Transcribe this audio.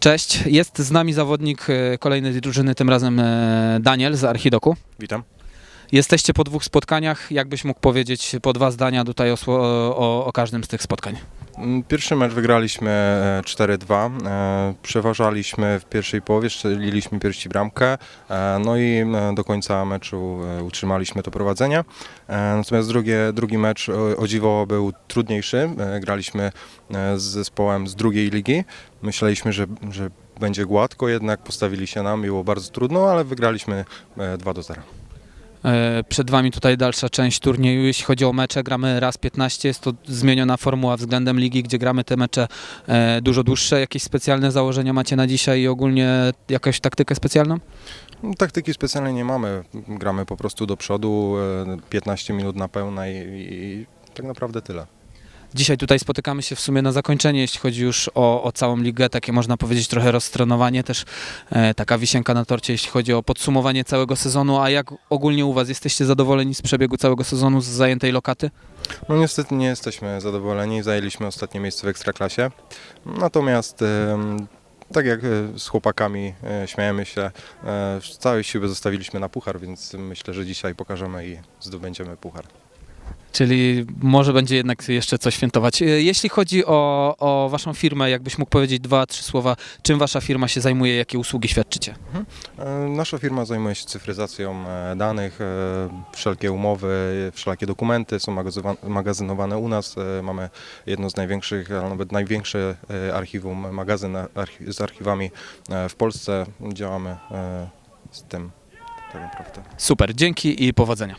Cześć, jest z nami zawodnik e, kolejnej drużyny, tym razem e, Daniel z Archidoku. Witam. Jesteście po dwóch spotkaniach, jakbyś mógł powiedzieć po dwa zdania tutaj o, o, o każdym z tych spotkań? Mm, Pierwszy mecz wygraliśmy e, 4-2. e, Przeważaliśmy w pierwszej połowie, strzeliliśmy pierwsi bramkę, e, no i e, do końca meczu e, utrzymaliśmy to prowadzenie. E, Natomiast drugie, drugi mecz o, dziwo był trudniejszy. E, Graliśmy e, z zespołem z drugiej ligi. Myśleliśmy, że, że będzie gładko, jednak postawili się nam, było bardzo trudno, ale wygraliśmy e, 2 do 0. E, Przed Wami tutaj dalsza część turnieju. Jeśli chodzi o mecze, gramy raz 15. Jest to zmieniona formuła względem ligi, gdzie gramy te mecze e, dużo dłuższe. Jakieś specjalne założenia macie na dzisiaj i ogólnie jakąś taktykę specjalną? No, Taktyki specjalnej nie mamy. Gramy po prostu do przodu, e, 15 minut na pełna i tak naprawdę tyle. Dzisiaj tutaj spotykamy się w sumie na zakończenie, jeśli chodzi już o, o całą ligę, takie można powiedzieć trochę roztrenowanie, też e, taka wisienka na torcie, jeśli chodzi o podsumowanie całego sezonu, a jak ogólnie u Was jesteście zadowoleni z przebiegu całego sezonu, z zajętej lokaty? No niestety nie jesteśmy zadowoleni. Zajęliśmy ostatnie miejsce w Ekstraklasie. Natomiast em, tak jak e, z chłopakami e, śmiejemy się, e, całe siły zostawiliśmy na puchar, więc myślę, że dzisiaj pokażemy i zdobędziemy puchar. Czyli może będzie jednak jeszcze coś świętować. E, Jeśli chodzi o, o Waszą firmę, jakbyś mógł powiedzieć dwa, trzy słowa, czym Wasza firma się zajmuje, jakie usługi świadczycie? E, Nasza firma zajmuje się cyfryzacją e, danych, wszelkie umowy, wszelkie dokumenty są magazynowane u nas. Mamy jedno z największych, a nawet największe archiwum, magazyn z archiwami w Polsce. Działamy z tym tak naprawdę. Super, dzięki i powodzenia.